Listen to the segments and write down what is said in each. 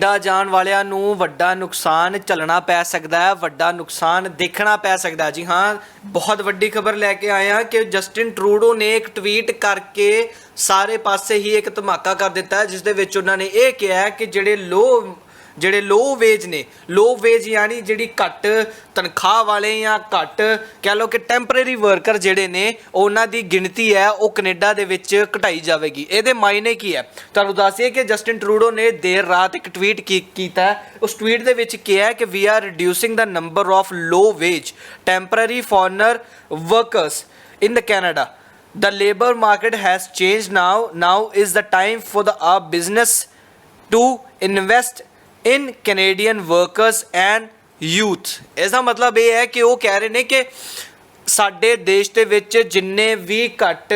Canada ਜਾਣ ਵਾਲਿਆਂ ਨੂੰ ਵੱਡਾ ਨੁਕਸਾਨ ਝੱਲਣਾ ਪੈ ਸਕਦਾ ਹੈ, ਵੱਡਾ ਨੁਕਸਾਨ ਦੇਖਣਾ ਪੈ ਸਕਦਾ ਹੈ। ਜੀ ਹਾਂ, ਬਹੁਤ ਵੱਡੀ ਖਬਰ ਲੈ ਕੇ ਆਏ ਹਾਂ ਕਿ ਜਸਟਿਨ ਟਰੂਡੋ ਨੇ ਇੱਕ ਟਵੀਟ ਕਰਕੇ ਸਾਰੇ ਪਾਸੇ ਹੀ ਇੱਕ ਧਮਾਕਾ ਕਰ ਦਿੱਤਾ ਹੈ, ਜਿਸ ਦੇ ਵਿੱਚ ਉਹਨਾਂ ਨੇ ਇਹ ਕਿਹਾ ਕਿ ਜਿਹੜੇ ਲੋ ਜਿਹੜੇ ਲੋ ਵੇਜ ਨੇ ਲੋ ਵੇਜ ਯਾਨੀ ਜਿਹੜੀ ਘੱਟ ਤਨਖਾਹ ਵਾਲੇ ਜਾਂ ਘੱਟ ਕਹਿ ਲਓ ਕਿ ਟੈਂਪਰੇਰੀ ਵਰਕਰ ਜਿਹੜੇ ਨੇ, ਉਹਨਾਂ ਦੀ ਗਿਣਤੀ ਹੈ, ਉਹ ਕੈਨੇਡਾ ਦੇ ਵਿੱਚ ਘਟਾਈ ਜਾਵੇਗੀ। ਇਹਦੇ ਮਾਇਨੇ ਕੀ ਹੈ? ਤੁਹਾਨੂੰ ਦੱਸਿਏ ਕਿ ਜਸਟਿਨ ਟਰੂਡੋ ਨੇ ਦੇਰ ਰਾਤ ਇੱਕ ਟਵੀਟ ਕੀਤਾ ਉਸ ਟਵੀਟ ਦੇ ਵਿੱਚ ਕਿਹਾ ਹੈ ਕਿ we are reducing the number of low wage temporary foreigner workers in the Canada the labor market has changed now. Now is the time for the, our business to invest in canadian workers and youth. ਇਸ ਦਾ ਮਤਲਬ ਇਹ ਹੈ ਕਿ ਉਹ ਕਹਿ ਰਹੇ ਨੇ ਕਿ ਸਾਡੇ ਦੇਸ਼ ਦੇ ਵਿੱਚ ਜਿੰਨੇ ਵੀ ਘੱਟ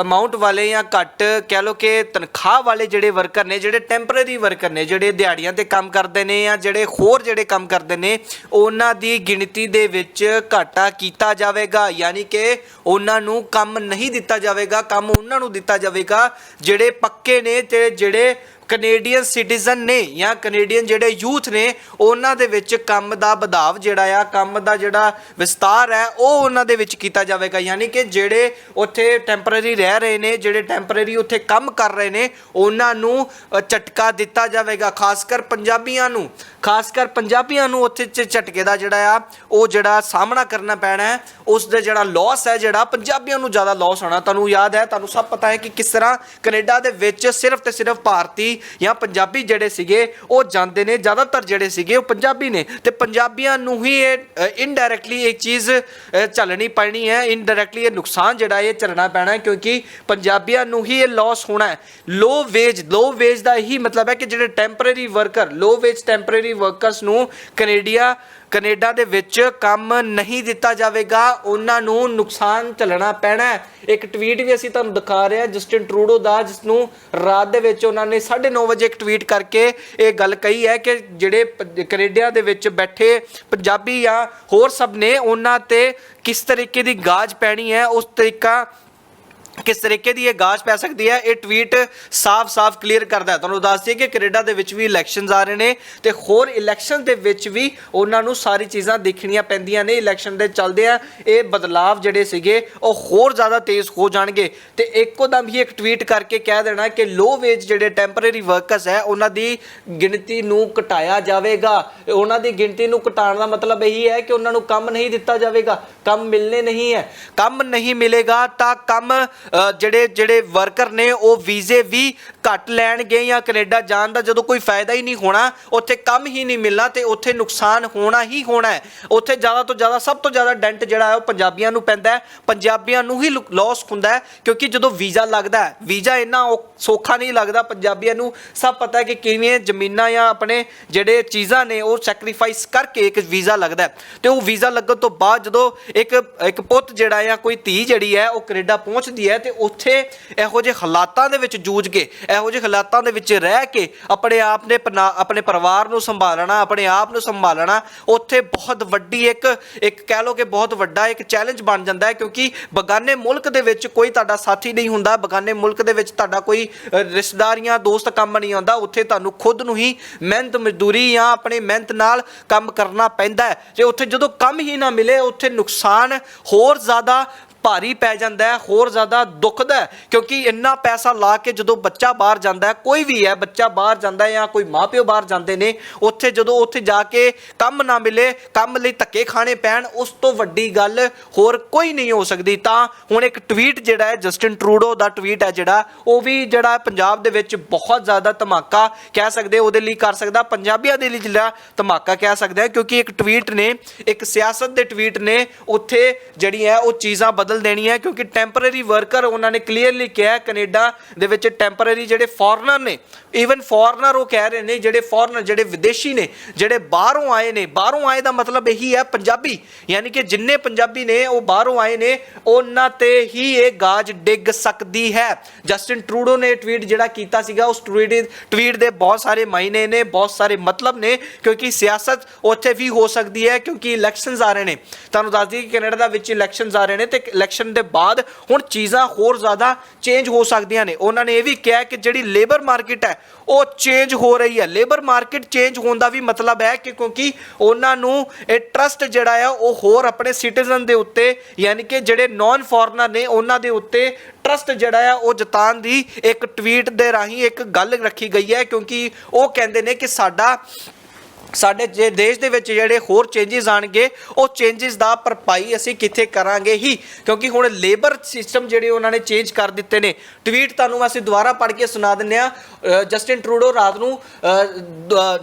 ਅਮਾਉਂਟ ਵਾਲੇ ਜਾਂ ਘੱਟ ਕਹਿ ਲੋ ਕਿ ਤਨਖਾਹ ਵਾਲੇ ਜਿਹੜੇ ਵਰਕਰ ਨੇ, ਜਿਹੜੇ ਟੈਂਪਰੇਰੀ ਵਰਕਰ ਨੇ, ਜਿਹੜੇ ਦਿਹਾੜੀਆਂ ਤੇ ਕੰਮ ਕਰਦੇ ਨੇ ਜਾਂ ਜਿਹੜੇ ਹੋਰ ਜਿਹੜੇ ਕੰਮ ਕਰਦੇ ਨੇ, ਉਹਨਾਂ ਦੀ ਗਿਣਤੀ ਦੇ ਵਿੱਚ ਘਾਟਾ ਕੀਤਾ ਜਾਵੇਗਾ। ਯਾਨੀ ਕਿ ਉਹਨਾਂ ਨੂੰ ਕੰਮ ਨਹੀਂ ਦਿੱਤਾ ਜਾਵੇਗਾ, ਕੰਮ ਉਹਨਾਂ ਨੂੰ ਦਿੱਤਾ ਜਾਵੇਗਾ, ਜਿਹੜੇ ਪੱਕੇ ਨੇ ਤੇ ਜਿਹੜੇ ਕੈਨੇਡੀਅਨ ਸਿਟੀਜ਼ਨ ਨੇ ਜਾਂ ਕੈਨੇਡੀਅਨ ਜਿਹੜੇ ਯੂਥ ਨੇ, ਉਹਨਾਂ ਦੇ ਵਿੱਚ ਕੰਮ ਦਾ ਵਧਾਵ ਜਿਹੜਾ ਆ, ਕੰਮ ਦਾ ਜਿਹੜਾ ਵਿਸਤਾਰ ਹੈ, ਉਹ ਉਹਨਾਂ ਦੇ ਵਿੱਚ ਕੀਤਾ ਜਾਵੇਗਾ। ਯਾਨੀ ਕਿ ਜਿਹੜੇ ਉੱਥੇ ਟੈਂਪਰੇਰੀ ਰਹਿ ਰਹੇ ਨੇ, ਜਿਹੜੇ ਟੈਂਪਰੇਰੀ ਉੱਥੇ ਕੰਮ ਕਰ ਰਹੇ ਨੇ, ਉਹਨਾਂ ਨੂੰ ਝਟਕਾ ਦਿੱਤਾ ਜਾਵੇਗਾ। ਖਾਸ ਕਰ ਪੰਜਾਬੀਆਂ ਨੂੰ, ਖਾਸ ਕਰ ਪੰਜਾਬੀਆਂ ਨੂੰ ਉੱਥੇ ਚ ਝਟਕੇ ਦਾ ਜਿਹੜਾ ਆ, ਉਹ ਜਿਹੜਾ ਸਾਹਮਣਾ ਕਰਨਾ ਪੈਣਾ ਹੈ। ਉਸ ਦਾ ਜਿਹੜਾ ਲਾਸ ਹੈ, ਜਿਹੜਾ ਪੰਜਾਬੀਆਂ ਨੂੰ ਜ਼ਿਆਦਾ ਲਾਸ ਹੋਣਾ, ਤੁਹਾਨੂੰ ਯਾਦ ਹੈ, ਤੁਹਾਨੂੰ ਸਭ ਪਤਾ ਹੈ ਕਿ ਕਿਸ ਤਰ੍ਹਾਂ ਕੈਨੇਡਾ ਦੇ ਵਿੱਚ ਸਿਰਫ ਤੇ ਸਿਰਫ ਭਾਰਤੀ ਜਾਂ ਪੰਜਾਬੀ ਜਿਹੜੇ ਸੀਗੇ ਉਹ ਜਾਂਦੇ ਨੇ ਜ਼ਿਆਦਾਤਰ ਜਿਹੜੇ ਸੀਗੇ ਉਹ ਪੰਜਾਬੀ ਨੇ। ਤੇ ਪੰਜਾਬੀਆਂ ਨੂੰ ਹੀ ਇਹ ਇਨਡਾਇਰੈਕਟਲੀ ਇਹ ਚੀਜ਼ ਅ, ਝੱਲਣੀ ਪੈਣੀ ਹੈ। ਇਨਡਾਇਰੈਕਟਲੀ ਇਹ ਨੁਕਸਾਨ ਜਿਹੜਾ ਇਹ ਝੱਲਣਾ ਪੈਣਾ ਹੈ ਕਿਉਂਕਿ ਪੰਜਾਬੀਆਂ ਨੂੰ ਹੀ ਇਹ ਲਾਸ ਹੋਣਾ ਹੈ। ਲੋ ਵੇਜ ਲੋ ਵੇਜ ਦਾ ਇਹੀ ਮਤਲਬ ਹੈ ਕਿ ਜਿਹੜੇ temporary worker low wage temporary workers ਨੂੰ ਕੈਨੇਡੀਆ ਕੈਨੇਡਾ ਦੇ ਵਿੱਚ ਕੰਮ ਨਹੀਂ ਦਿੱਤਾ ਜਾਵੇਗਾ, ਉਹਨਾਂ ਨੂੰ ਨੁਕਸਾਨ ਝੱਲਣਾ ਪੈਣਾ ਇੱਕ ਟਵੀਟ ਵੀ ਅਸੀਂ ਤੁਹਾਨੂੰ ਦਿਖਾ ਰਹੇ ਹਾਂ, ਜਸਟਿਨ ਟਰੂਡੋ ਦਾ ਜਿਸ ਨੂੰ ਰਾਤ ਦੇ ਵਿੱਚ ਉਹਨਾਂ ਨੇ 9:30 ਵਜੇ ਇੱਕ ਟਵੀਟ ਕਰਕੇ ਇਹ ਗੱਲ ਕਹੀ ਹੈ ਕਿ ਜਿਹੜੇ ਪ- ਕੈਨੇਡਾ ਦੇ ਵਿੱਚ ਬੈਠੇ ਪੰਜਾਬੀ ਜਾਂ ਹੋਰ ਸਭ ਨੇ, ਉਹਨਾਂ ਤੇ ਕਿਸ ਤਰੀਕੇ ਦੀ ਗਾਜ ਪੈਣੀ ਹੈ, ਉਸ ਤਰੀਕਾ ਕਿਸ ਤਰੀਕੇ ਦੀ ਇਹ ਗਾਜ ਪੈ ਸਕਦੀ ਹੈ, ਇਹ ਟਵੀਟ ਸਾਫ਼-ਸਾਫ਼ ਕਲੀਅਰ ਕਰਦਾ ਹੈ। ਤੁਹਾਨੂੰ ਦੱਸ ਦਈਏ ਕਿ ਕੈਨੇਡਾ ਦੇ ਵਿੱਚ ਵੀ ਇਲੈਕਸ਼ਨਸ ਆ ਰਹੇ ਨੇ ਤੇ ਹੋਰ ਇਲੈਕਸ਼ਨ ਦੇ ਵਿੱਚ ਵੀ ਉਹਨਾਂ ਨੂੰ ਸਾਰੀ ਚੀਜ਼ਾਂ ਦੇਖਣੀਆਂ ਪੈਂਦੀਆਂ ਨੇ। ਇਲੈਕਸ਼ਨ ਦੇ ਚੱਲਦੇ ਆ, ਇਹ ਬਦਲਾਵ ਜਿਹੜੇ ਸੀਗੇ, ਉਹ ਹੋਰ ਜ਼ਿਆਦਾ ਤੇਜ਼ ਹੋ ਜਾਣਗੇ। ਤੇ ਇੱਕੋਦਮ ਹੀ ਇੱਕ ਟਵੀਟ ਕਰਕੇ ਕਹਿ ਦੇਣਾ ਕਿ ਲੋ ਵੇਜ ਜਿਹੜੇ ਟੈਂਪਰੇਰੀ ਵਰਕਰਸ ਹੈ, ਉਹਨਾਂ ਦੀ ਗਿਣਤੀ ਨੂੰ ਘਟਾਇਆ ਜਾਵੇਗਾ। ਉਹਨਾਂ ਦੀ ਗਿਣਤੀ ਨੂੰ ਘਟਾਉਣ ਦਾ ਮਤਲਬ ਇਹੀ ਹੈ ਕਿ ਉਹਨਾਂ ਨੂੰ ਕੰਮ ਨਹੀਂ ਦਿੱਤਾ ਜਾਵੇਗਾ। ਕੰਮ ਮਿਲਨੇ ਨਹੀਂ ਹੈ। ਕੰਮ ਨਹੀਂ ਮਿਲੇਗਾ ਤਾਂ ਕੰਮ ਜਿਹੜੇ ਜਿਹੜੇ ਵਰਕਰ ਨੇ, ਉਹ ਵੀਜ਼ੇ ਵੀ ਘੱਟ ਲੈਣਗੇ ਜਾਂ ਕੈਨੇਡਾ ਜਾਣ ਦਾ ਜਦੋਂ ਕੋਈ ਫਾਇਦਾ ਹੀ ਨਹੀਂ ਹੋਣਾ, ਉੱਥੇ ਕੰਮ ਹੀ ਨਹੀਂ ਮਿਲਣਾ ਤੇ ਉੱਥੇ ਨੁਕਸਾਨ ਹੋਣਾ ਹੀ ਹੋਣਾ ਹੈ। ਉੱਥੇ ਜ਼ਿਆਦਾ ਤੋਂ ਜ਼ਿਆਦਾ, ਸਭ ਤੋਂ ਜ਼ਿਆਦਾ ਡੈਂਟ ਜਿਹੜਾ ਹੈ ਉਹ ਪੰਜਾਬੀਆਂ ਨੂੰ ਪੈਂਦਾ ਹੈ। ਪੰਜਾਬੀਆਂ ਨੂੰ ਹੀ ਲਾਸ ਹੁੰਦਾ ਹੈ, ਕਿਉਂਕਿ ਜਦੋਂ ਵੀਜ਼ਾ ਲੱਗਦਾ ਹੈ, ਵੀਜ਼ਾ ਇੰਨਾ ਔ- ਸੌਖਾ ਨਹੀਂ ਲੱਗਦਾ ਪੰਜਾਬੀਆਂ ਨੂੰ। ਸਭ ਪਤਾ ਹੈ ਕਿ ਕਿਵੇਂ ਜ਼ਮੀਨਾਂ ਜਾਂ ਆਪਣੇ ਜਿਹੜੇ ਚੀਜ਼ਾਂ ਨੇ, ਉਹ ਸੈਕਰੀਫਾਈਸ ਕਰਕੇ ਇੱਕ ਵੀਜ਼ਾ ਲੱਗਦਾ ਹੈ। ਤੇ ਉਹ ਵੀਜ਼ਾ ਲੱਗਣ ਤੋਂ ਬਾਅਦ ਜਦੋਂ ਇੱਕ ਇੱਕ ਪੁੱਤ ਜਿਹੜਾ ਜਾਂ ਕੋਈ ਧੀ ਜਿਹੜੀ ਹੈ, ਉਹ ਕੈਨੇਡਾ ਪਹੁੰਚਦੀ ਹੈ ਤੇ ਉੱਥੇ ਇਹੋ ਜਿਹੇ ਹਾਲਾਤਾਂ ਦੇ ਵਿੱਚ ਜੂਝ ਕੇ ਇਹੋ ਜਿਹੇ ਹਾਲਾਤਾਂ ਦੇ ਵਿੱਚ ਰਹਿ ਕੇ ਆਪਣੇ ਆਪ ਨੇ ਪਨਾ- ਆਪਣੇ ਪਰਿਵਾਰ ਨੂੰ ਸੰਭਾਲਣਾ ਆਪਣੇ ਆਪ ਨੂੰ ਸੰਭਾਲਣਾ ਉੱਥੇ ਬਹੁਤ ਵੱਡੀ ਇੱਕ ਇੱਕ ਕਹਿ ਲਓ ਕਿ ਬਹੁਤ ਵੱਡਾ ਇੱਕ ਚੈਲੰਜ ਬਣ ਜਾਂਦਾ ਹੈ ਕਿਉਂਕਿ ਬਗਾਨੇ ਮੁਲਕ ਦੇ ਵਿੱਚ ਕੋਈ ਤੁਹਾਡਾ ਸਾਥੀ ਨਹੀਂ ਹੁੰਦਾ ਬਗਾਨੇ ਮੁਲਕ ਦੇ ਵਿੱਚ ਤੁਹਾਡਾ ਕੋਈ ਅ, ਰਿਸ਼ਤੇਦਾਰੀਆਂ ਦੋਸਤ ਕੰਮ ਨਹੀਂ ਆਉਂਦਾ ਉੱਥੇ ਤੁਹਾਨੂੰ ਖੁਦ ਨੂੰ ਹੀ ਮਿਹਨਤ ਮਜ਼ਦੂਰੀ ਜਾਂ ਆਪਣੇ ਮਿਹਨਤ ਨਾਲ ਕੰਮ ਕਰਨਾ ਪੈਂਦਾ ਹੈ। ਤੇ ਉੱਥੇ ਜਦੋਂ ਕੰਮ ਹੀ ਨਾ ਮਿਲੇ ਉੱਥੇ ਨੁਕਸਾਨ ਹੋਰ ਜ਼ਿਆਦਾ ਭਾਰੀ ਪੈ ਜਾਂਦਾ ਹੈ, ਹੋਰ ਜ਼ਿਆਦਾ ਦੁਖਦਾ ਹੈ, ਕਿਉਂਕਿ ਇੰਨਾ ਪੈਸਾ ਲਾ ਕੇ ਜਦੋਂ ਬੱਚਾ ਬਾਹਰ ਜਾਂਦਾ ਹੈ, ਕੋਈ ਵੀ ਹੈ, ਬੱਚਾ ਬਾਹਰ ਜਾਂਦਾ ਹੈ ਜਾਂ ਕੋਈ ਮਾਪਿਓ ਬਾਹਰ ਜਾਂਦੇ ਨੇ, ਉੱਥੇ ਜਦੋਂ ਉੱਥੇ ਜਾ ਕੇ ਕੰਮ ਨਾ ਮਿਲੇ, ਕੰਮ ਲਈ ਧੱਕੇ ਖਾਣੇ ਪੈਣ, ਉਸ ਤੋਂ ਵੱਡੀ ਗੱਲ ਹੋਰ ਕੋਈ ਨਹੀਂ ਹੋ ਸਕਦੀ। ਤਾਂ ਹੁਣ ਇੱਕ ਟਵੀਟ ਜਿਹੜਾ ਹੈ ਜਸਟਿਨ ਟਰੂਡੋ ਦਾ ਟਵੀਟ ਹੈ ਜਿਹੜਾ, ਉਹ ਵੀ ਜਿਹੜਾ ਪੰਜਾਬ ਦੇ ਵਿੱਚ ਬਹੁਤ ਜ਼ਿਆਦਾ ਧਮਾਕਾ ਕਹਿ ਸਕਦੇ, ਉਹਦੇ ਲਈ ਕਰ ਸਕਦਾ, ਪੰਜਾਬੀਆਂ ਦੇ ਲਈ ਜਿਹੜਾ ਧਮਾਕਾ ਕਹਿ ਸਕਦੇ ਆ ਕਿਉਂਕਿ ਇੱਕ ਟਵੀਟ ਨੇ, ਇੱਕ ਸਿਆਸਤ ਦੇ ਟਵੀਟ ਨੇ, ਉੱਥੇ ਜਿਹੜੀ ਹੈ ਉਹ ਚੀਜ਼ਾਂ ਬਦਲ ਦੇਣੀਆਂ ਕਿਉਂਕਿ ਟੈਂਪਰੇਰੀ ਵਰਕਰ ਉਹਨਾਂ ਨੇ ਕਲੀਅਰਲੀ ਕਿਹਾ ਕੈਨੇਡਾ ਦੇ ਵਿੱਚ ਟੈਂਪਰੇਰੀ ਜਿਹੜੇ ਫੋਰਨਰ ਨੇ ਈਵਨ ਫੋਰਨਰ ਉਹ ਕਹਿ ਰਹੇ ਨੇ, ਜਿਹੜੇ ਫੋਰਨਰ ਜਿਹੜੇ ਵਿਦੇਸ਼ੀ ਨੇ, ਜਿਹੜੇ ਬਾਹਰੋਂ ਆਏ ਨੇ, ਬਾਹਰੋਂ ਆਏ ਦਾ ਮਤਲਬ ਇਹੀ ਹੈ ਪੰਜਾਬੀ, ਯਾਨੀ ਕਿ ਜਿੰਨੇ ਪੰਜਾਬੀ ਨੇ ਉਹ ਬਾਹਰੋਂ ਆਏ ਨੇ, ਉਹਨਾਂ ਤੇ ਹੀ ਇਹ ਗਾਜ ਡਿੱਗ ਸਕਦੀ ਹੈ। ਜਸਟਿਨ ਟਰੂਡੋ ਨੇ ਟਵੀਟ ਜਿਹੜਾ ਕੀਤਾ ਸੀਗਾ, ਉਸ ਟਵੀਟ ਟਵੀਟ ਦੇ ਬਹੁਤ ਸਾਰੇ ਮਾਇਨੇ ਨੇ, ਬਹੁਤ ਸਾਰੇ ਮਤਲਬ ਨੇ, ਕਿਉਂਕਿ ਸਿਆਸਤ ਉੱਥੇ ਵੀ ਹੋ ਸਕਦੀ ਹੈ, ਕਿਉਂਕਿ ਇਲੈਕਸ਼ਨਸ ਆ ਰਹੇ ਨੇ। ਤੁਹਾਨੂੰ ਦੱਸ ਦਈਏ ਕਿ ਕੈਨੇਡਾ ਦੇ ਵਿੱਚ ਇਲੈਕਸ਼ਨਸ ਆ ਰਹੇ ਨੇ, ਤੇ ਇਲੈਕਸ਼ਨ ਦੇ ਬਾਅਦ ਹੁਣ ਚੀਜ਼ਾਂ ਹੋਰ ਜ਼ਿਆਦਾ ਚੇਂਜ ਹੋ ਸਕਦੀਆਂ ਨੇ। ਉਹਨਾਂ ਨੇ ਇਹ ਵੀ ਕਿਹਾ ਕਿ ਜਿਹੜੀ ਲੇਬਰ ਮਾਰਕੀਟ ਹੈ, ਉਹ ਚੇਂਜ ਹੋ ਰਹੀ ਹੈ। ਲੇਬਰ ਮਾਰਕੀਟ ਚੇਂਜ ਹੋਣ ਦਾ ਵੀ ਮਤਲਬ ਹੈ ਕਿ ਕਿਉਂਕਿ ਉਹਨਾਂ ਨੂੰ ਇਹ ਟਰਸਟ ਜਿਹੜਾ ਆ, ਉਹ ਹੋਰ ਆਪਣੇ ਸਿਟੀਜ਼ਨ ਦੇ ਉੱਤੇ, ਯਾਨੀ ਕਿ ਜਿਹੜੇ ਨਾਨ ਫੋਰਨਰ ਨੇ, ਉਹਨਾਂ ਦੇ ਉੱਤੇ ਟਰਸਟ ਜਿਹੜਾ ਆ, ਉਹ ਜਤਾਉਣ ਦੀ ਇੱਕ ਟਵੀਟ ਦੇ ਰਾਹੀਂ ਇੱਕ ਗੱਲ ਰੱਖੀ ਗਈ ਹੈ। ਕਿਉਂਕਿ ਉਹ ਕਹਿੰਦੇ ਨੇ ਕਿ ਸਾਡਾ ਸਾਡੇ ਜੇ ਦੇਸ਼ ਦੇ ਵਿੱਚ ਜਿਹੜੇ ਹੋਰ ਚੇਂਜਸ ਆਣਗੇ, ਉਹ ਚੇਂਜਸ ਦਾ ਭਰਪਾਈ ਅਸੀਂ ਕਿੱਥੇ ਕਰਾਂਗੇ ਹੀ? ਕਿਉਂਕਿ ਹੁਣ ਲੇਬਰ ਸਿਸਟਮ ਜਿਹੜੇ ਉਹਨਾਂ ਨੇ ਚੇਂਜ ਕਰ ਦਿੱਤੇ ਨੇ। ਟਵੀਟ ਤੁਹਾਨੂੰ ਅਸੀਂ ਦੁਬਾਰਾ ਪੜ੍ਹ ਕੇ ਸੁਣਾ ਦਿੰਨੇ ਆ ਜਸਟਿਨ ਟਰੂਡੋ ਰਾਤ ਨੂੰ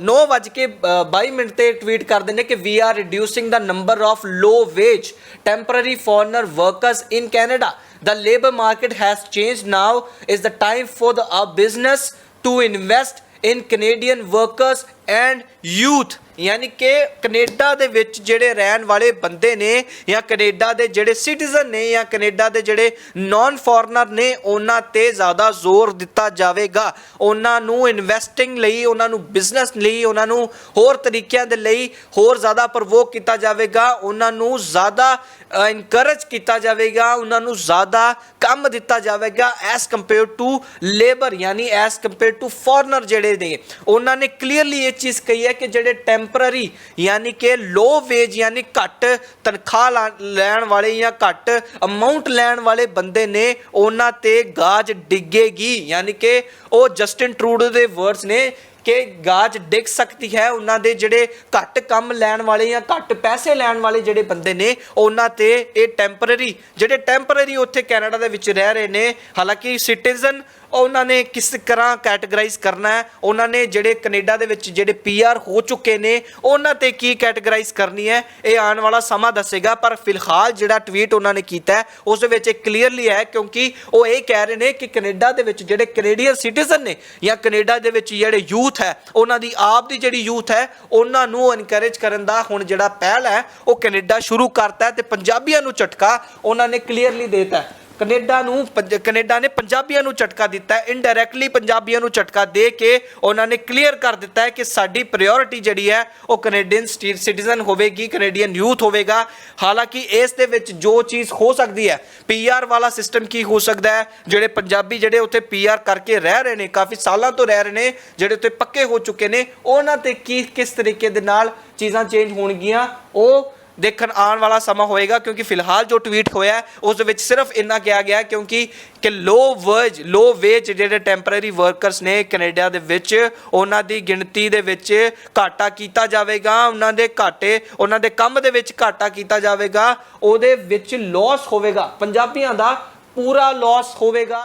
9:22 ਮਿੰਟ ਤੇ ਟਵੀਟ ਕਰ ਦਿੰਦੇ ਕਿ we are reducing the number of low wage temporary foreigner workers in Canada the labor market has changed. Now is the time for the, our business to invest in canadian workers and youth, ਯਾਨੀ ਕਿ Canada ਦੇ ਵਿੱਚ ਜਿਹੜੇ ਰਹਿਣ ਵਾਲੇ ਬੰਦੇ ਨੇ ਜਾਂ ਕੈਨੇਡਾ ਦੇ ਜਿਹੜੇ ਸਿਟੀਜ਼ਨ ਨੇ ਜਾਂ ਕੈਨੇਡਾ ਦੇ ਜਿਹੜੇ ਨਾਨ ਫੋਰਨਰ ਨੇ, ਉਹਨਾਂ ਤੇ ਜ਼ਿਆਦਾ ਜ਼ੋਰ ਦਿੱਤਾ ਜਾਵੇਗਾ। ਉਹਨਾਂ ਨੂੰ ਇਨਵੈਸਟਿੰਗ ਲਈ, ਉਹਨਾਂ ਨੂੰ ਬਿਜ਼ਨਸ ਲਈ, ਉਹਨਾਂ ਨੂੰ ਹੋਰ ਤਰੀਕਿਆਂ ਦੇ ਲਈ ਹੋਰ ਜ਼ਿਆਦਾ ਪ੍ਰਵੋਕ ਕੀਤਾ ਜਾਵੇਗਾ। ਉਹਨਾਂ ਨੂੰ ਜ਼ਿਆਦਾ ਇਨਕਰੇਜ ਕੀਤਾ ਜਾਵੇਗਾ। ਉਹਨਾਂ ਨੂੰ ਜ਼ਿਆਦਾ ਕੰਮ ਦਿੱਤਾ ਜਾਵੇਗਾ ਐਸ ਕੰਪੇਅਰ ਟੂ ਲੇਬਰ ਯਾਨੀ ਐਸ ਕੰਪੇਅਰ ਟੂ ਫੋਰਨਰ ਜਿਹੜੇ ਨੇ। ਉਹਨਾਂ ਨੇ ਕਲੀਅਰਲੀ ਇਹ ਚੀਜ਼ ਕਹੀ ਹੈ ਕਿ ਜਿਹੜੇ ਟੈਂਪਰਰੀ ਯਾਨੀ ਕਿ ਲੋ ਵੇਜ ਯਾਨੀ ਘੱਟ ਤਨਖਾਹ ਲਾ- ਲੈਣ ਵਾਲੇ ਜਾਂ ਘੱਟ ਅਮਾਉਂਟ ਲੈਣ ਵਾਲੇ ਬੰਦੇ ਨੇ, ਉਹਨਾਂ ਤੇ ਗਾਜ ਡਿੱਗੇਗੀ। ਯਾਨੀ ਕਿ ਉਹ ਜਸਟਿਨ ਟਰੂਡੋ ਦੇ ਵਰਡਸ ਨੇ ਕਿ ਗਾਜ ਡਿੱਗ ਸਕਦੀ ਹੈ। ਉਹਨਾਂ ਦੇ ਜਿਹੜੇ ਘੱਟ ਕੰਮ ਲੈਣ ਵਾਲੇ ਜਾਂ ਘੱਟ ਪੈਸੇ ਲੈਣ ਵਾਲੇ ਜਿਹੜੇ ਬੰਦੇ ਨੇ ਉਹਨਾਂ ਤੇ ਇਹ ਟੈਂਪਰਰੀ ਜਿਹੜੇ ਟੈਂਪਰਰੀ ਉੱਥੇ ਕੈਨੇਡਾ ਦੇ ਵਿੱਚ ਰਹਿ ਰਹੇ ਨੇ ਹਾਲਾਂਕਿ ਸਿਟੀਜ਼ਨ ਉਹਨਾਂ ਨੇ ਕਿਸ ਤਰ੍ਹਾਂ ਕੈਟਾਗਰਾਈਜ਼ ਕਰਨਾ ਹੈ ਉਹਨਾਂ ਨੇ ਜਿਹੜੇ ਕੈਨੇਡਾ ਦੇ ਵਿੱਚ ਜਿਹੜੇ ਪੀਆਰ ਹੋ ਚੁੱਕੇ ਨੇ ਉਹਨਾਂ ਤੇ ਕੀ ਕੈਟਾਗਰਾਈਜ਼ ਕਰਨੀ ਹੈ ਇਹ ਆਉਣ ਵਾਲਾ ਸਮਾਂ ਦੱਸੇਗਾ। ਪਰ ਫਿਲਹਾਲ ਜਿਹੜਾ ਟਵੀਟ ਉਹਨਾਂ ਨੇ ਕੀਤਾ ਹੈ, ਉਸ ਦੇ ਵਿੱਚ ਇਹ ਕਲੀਅਰਲੀ ਹੈ ਕਿਉਂਕਿ ਉਹ ਇਹ ਕਹਿ ਰਹੇ ਨੇ ਕਿ ਕੈਨੇਡਾ ਦੇ ਵਿੱਚ ਜਿਹੜੇ ਕੈਨੇਡੀਅਨ ਸਿਟੀਜ਼ਨ ਨੇ ਜਾਂ ਕੈਨੇਡਾ ਦੇ ਵਿੱਚ ਜਿਹੜੇ ਯੂਥ ਹੈ, ਉਹਨਾਂ ਦੀ ਆਪ ਦੀ ਜਿਹੜੀ ਯੂਥ ਹੈ, ਉਹਨਾਂ ਨੂੰ ਐਨਕਰੇਜ ਕਰਨ ਦਾ ਹੁਣ ਜਿਹੜਾ ਪਹਿਲ ਹੈ, ਉਹ ਕੈਨੇਡਾ ਸ਼ੁਰੂ ਕਰਤਾ ਤੇ ਪੰਜਾਬੀਆਂ ਨੂੰ ਝਟਕਾ ਉਹਨਾਂ ਨੇ ਕਲੀਅਰਲੀ ਦੇਤਾ ਕੈਨੇਡਾ ਨੂੰ ਪੰਜ- ਕੈਨੇਡਾ ਨੇ ਪੰਜਾਬੀਆਂ ਨੂੰ ਝਟਕਾ ਦਿੱਤਾ ਹੈ। ਇਨਡਾਇਰੈਕਟਲੀ ਪੰਜਾਬੀਆਂ ਨੂੰ ਝਟਕਾ ਦੇ ਕੇ ਉਹਨਾਂ ਨੇ ਕਲੀਅਰ ਕਰ ਦਿੱਤਾ ਹੈ ਕਿ ਸਾਡੀ ਪ੍ਰਾਇੋਰਟੀ ਜਿਹੜੀ ਹੈ, ਉਹ ਕੈਨੇਡੀਅਨ ਸਿਟੀਜ਼ਨ ਹੋਵੇਗੀ ਕੈਨੇਡੀਅਨ ਯੂਥ ਹੋਵੇਗਾ। ਹਾਲਾਂਕਿ ਇਸ ਦੇ ਵਿੱਚ ਜੋ ਚੀਜ਼ ਹੋ ਸਕਦੀ ਹੈ ਪੀਆਰ ਵਾਲਾ ਸਿਸਟਮ ਕੀ ਹੋ ਸਕਦਾ ਹੈ? ਜਿਹੜੇ ਪੰਜਾਬੀ ਜਿਹੜੇ ਉੱਥੇ ਪੀਆਰ ਕਰਕੇ ਰਹਿ ਰਹੇ ਨੇ, ਕਾਫੀ ਸਾਲਾਂ ਤੋਂ ਰਹਿ ਰਹੇ ਨੇ, ਜਿਹੜੇ ਉੱਥੇ ਪੱਕੇ ਹੋ ਚੁੱਕੇ ਨੇ, ਉਹਨਾਂ ਤੇ ਕੀ, ਕਿਸ ਤਰੀਕੇ ਦੇ ਨਾਲ ਚੀਜ਼ਾਂ ਚੇਂਜ ਹੋਣਗੀਆਂ, ਉਹ ਦੇਖਣ ਆਉਣ ਵਾਲਾ ਸਮਾਂ ਹੋਏਗਾ, ਕਿਉਂਕਿ ਫਿਲਹਾਲ ਜੋ ਟਵੀਟ ਹੋਇਆ, ਉਸ ਦੇ ਵਿੱਚ ਸਿਰਫ ਇੰਨਾ ਕਿਹਾ ਗਿਆ ਕਿਉਂਕਿ ਕਿ ਲੋ ਵੇਜ ਲੋ ਵੇਜ ਜਿਹੜੇ ਟੈਂਪਰੇਰੀ ਵਰਕਰਸ ਨੇ ਕੈਨੇਡਾ ਦੇ ਵਿੱਚ, ਉਹਨਾਂ ਦੀ ਗਿਣਤੀ ਦੇ ਵਿੱਚ ਘਾਟਾ ਕੀਤਾ ਜਾਵੇਗਾ, ਉਹਨਾਂ ਦੇ ਘਾਟੇ, ਉਹਨਾਂ ਦੇ ਕੰਮ ਦੇ ਵਿੱਚ ਘਾਟਾ ਕੀਤਾ ਜਾਵੇਗਾ, ਉਹਦੇ ਵਿੱਚ ਲਾਸ ਹੋਵੇਗਾ, ਪੰਜਾਬੀਆਂ ਦਾ ਪੂਰਾ ਲਾਸ ਹੋਵੇਗਾ।